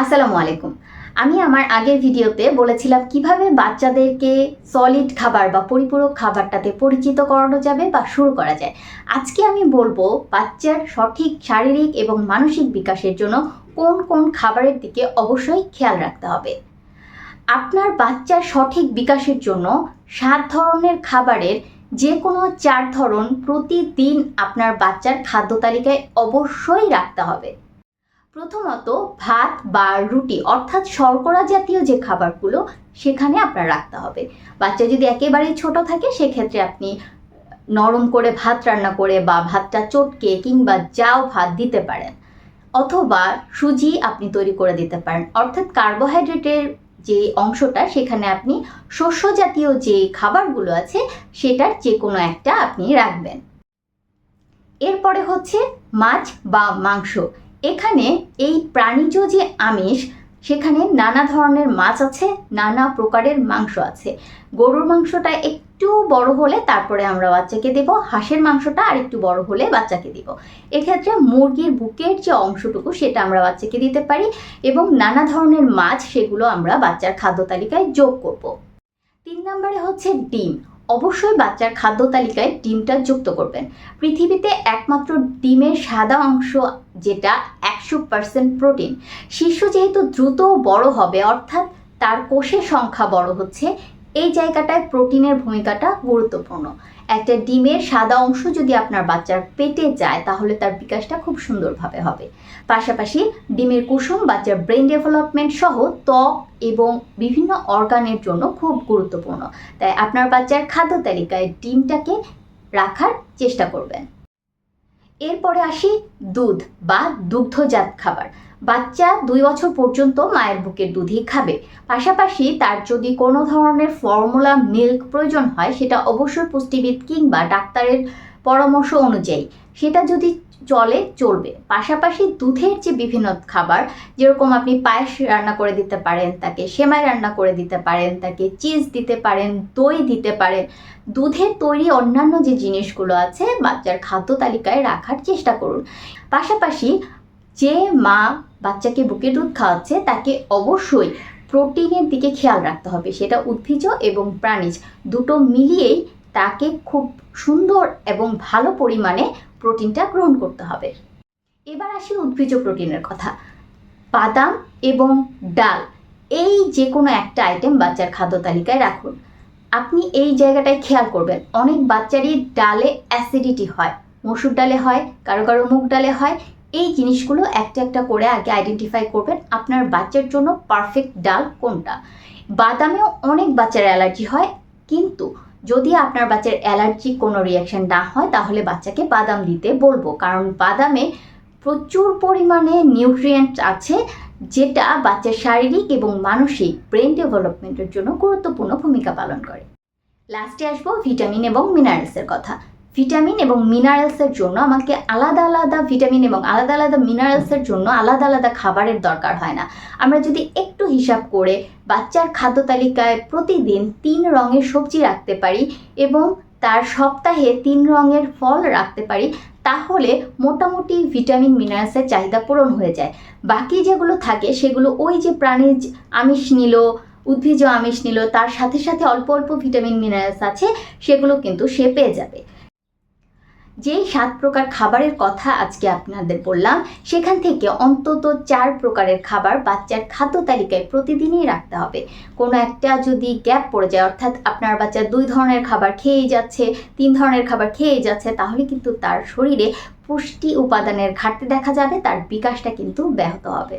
আসসালামু আলাইকুম। আমি আমার আগের ভিডিওতে বলেছিলাম কীভাবে বাচ্চাদেরকে সলিড খাবার বা পরিপূরক খাবারটাতে পরিচিত করানো যাবে বা শুরু করা যায়। আজকে আমি বলব বাচ্চার সঠিক শারীরিক এবং মানসিক বিকাশের জন্য কোন কোন খাবারের দিকে অবশ্যই খেয়াল রাখতে হবে। আপনার বাচ্চার সঠিক বিকাশের জন্য সাত ধরনের খাবারের যে কোনো চার ধরন প্রতিদিন আপনার বাচ্চার খাদ্য তালিকায় অবশ্যই রাখতে হবে। প্রথমত ভাত বা রুটি, অর্থাৎ শর্করা জাতীয় যে খাবারগুলো, সেখানে আপনার রাখতে হবে। বাচ্চা যদি একেবারেই ছোট থাকে, সেক্ষেত্রে আপনি নরম করে ভাত রান্না করে বা ভাতটা চটকে কিংবা যাও ভাত দিতে পারেন। অথবা সুজি আপনি তৈরি করে দিতে পারেন। অর্থাৎ কার্বোহাইড্রেটের যে অংশটা, সেখানে আপনি শস্য জাতীয় যে খাবারগুলো আছে, সেটার যে কোনো একটা আপনি রাখবেন। এরপরে হচ্ছে মাছ বা মাংস। এখানে এই প্রাণীজ যে আমিষ, সেখানে নানা ধরনের মাছ আছে, নানা প্রকারের মাংস আছে। গরুর মাংসটা একটু বড় হলে তারপরে আমরা বাচ্চাকে দেব, হাঁসের মাংসটা আর একটু বড় হলে বাচ্চাকে দিব। এক্ষেত্রে মুরগির বুকের যে অংশটুকু, সেটা আমরা বাচ্চাকে দিতে পারি এবং নানা ধরনের মাছ, সেগুলো আমরা বাচ্চার খাদ্য তালিকায় যোগ করব। তিন নম্বরে হচ্ছে ডিম। অবশ্যই বাচ্চার খাদ্য তালিকায় ডিমটা যুক্ত করবেন। পৃথিবীতে একমাত্র ডিমের সাদা অংশ যেটা একশো পার্সেন্ট প্রোটিন শিশু যেহেতু দ্রুত বড় হবে, অর্থাৎ তার কোষের সংখ্যা বড় হচ্ছে, এই জায়গাটায় প্রোটিনের ভূমিকাটা গুরুত্বপূর্ণ। একটা ডিমের সাদা অংশ যদি আপনার বাচ্চার পেটে যায়, তাহলে তার বিকাশটা খুব সুন্দরভাবে হবে। পাশাপাশি ডিমের কুসুম বাচ্চার ব্রেন ডেভেলপমেন্ট সহ ত্বক এবং বিভিন্ন অর্গানের জন্য খুব গুরুত্বপূর্ণ। তাই আপনার বাচ্চার খাদ্য তালিকায় ডিমটাকে রাখার চেষ্টা করবেন। এরপরে আসি দুধ বা দুগ্ধজাত খাবার। বাচ্চা দুই বছর পর্যন্ত মায়ের বুকের দুধই খাবে। পাশাপাশি তার যদি কোনো ধরনের ফর্মুলা মিল্ক প্রয়োজন হয়, সেটা অবশ্যই পুষ্টিবিদ কিংবা ডাক্তারের পরামর্শ অনুযায়ী। সেটা যদি চলে চলবে পাশাপাশি দুধের যে বিভিন্ন খাবার, যেরকম আপনি পায়েস রান্না করে দিতে পারেন, তাকে সেমাই রান্না করে দিতে পারেন, তাকে চিজ দিতে পারেন, দই দিতে পারেন, দুধের তৈরি অন্যান্য যে জিনিসগুলো আছে, বাচ্চার খাদ্য তালিকায় রাখার চেষ্টা করুন। পাশাপাশি যে মা বাচ্চাকে বুকে দুধ খাওয়াচ্ছে, তাকে অবশ্যই প্রোটিনের দিকে খেয়াল রাখতে হবে। সেটা উদ্ভিজ এবং প্রাণীজ, দুটো মিলিয়েই তাকে খুব সুন্দর এবং ভালো পরিমাণে প্রোটিনটা গ্রহণ করতে হবে। এবার আসি উদ্ভিজ প্রোটিনের কথা। বাদাম এবং ডাল, এই যে কোনো একটা আইটেম বাচ্চার খাদ্য তালিকায় রাখুন। আপনি এই জায়গাটায় খেয়াল করবেন, অনেক বাচ্চারই ডালে অ্যাসিডিটি হয়, মসুর ডালে হয়, কারও কারও মুগ ডালে হয়। এই জিনিসগুলো একটা একটা করে আগে আইডেন্টিফাই করবেন, আপনার বাচ্চার জন্য পারফেক্ট ডাল কোনটা। বাদামেও অনেক বাচ্চার অ্যালার্জি হয়, কিন্তু যদি আপনার বাচ্চার অ্যালার্জি কোনো রিয়াকশন না হয়, তাহলে বাচ্চাকে বাদাম দিতে বলব। কারণ বাদামে প্রচুর পরিমাণে নিউট্রিয়েন্ট আছে, যেটা বাচ্চার শারীরিক এবং মানসিক ব্রেন ডেভেলপমেন্টের জন্য গুরুত্বপূর্ণ ভূমিকা পালন করে। লাস্টে আসব ভিটামিন এবং মিনারেলসের কথা। ভিটামিন এবং মিনারেলসের জন্য আমাকে আলাদা আলাদা ভিটামিন এবং আলাদা আলাদা মিনারেলসের জন্য আলাদা আলাদা খাবারের দরকার হয় না। আমরা যদি একটু হিসাব করে বাচ্চার খাদ্য তালিকায় প্রতিদিন তিন রঙের সবজি রাখতে পারি এবং তার সপ্তাহে তিন রঙের ফল রাখতে পারি, তাহলে মোটামুটি ভিটামিন মিনারেলসের চাহিদা পূরণ হয়ে যায়। বাকি যেগুলো থাকে সেগুলো ওই যে প্রাণীজ আমিষ নিল উদ্ভিজ আমিষ নিল, তার সাথে সাথে অল্প অল্প ভিটামিন মিনারেলস আছে, সেগুলো কিন্তু সে পেয়ে যাবে। যেই সাত প্রকার খাবারের কথা আজকে আপনাদের বললাম, সেখান থেকে অন্তত চার প্রকারের খাবার বাচ্চার খাদ্য তালিকায় প্রতিদিনই রাখতে হবে। কোনো একটা যদি গ্যাপ পড়ে যায়, অর্থাৎ আপনার বাচ্চা দুই ধরনের খাবার খেয়েই যাচ্ছে, তিন ধরনের খাবার খেয়েই যাচ্ছে, তাহলে কিন্তু তার শরীরে পুষ্টি উপাদানের ঘাটতি দেখা যাবে, তার বিকাশটা কিন্তু ব্যাহত হবে।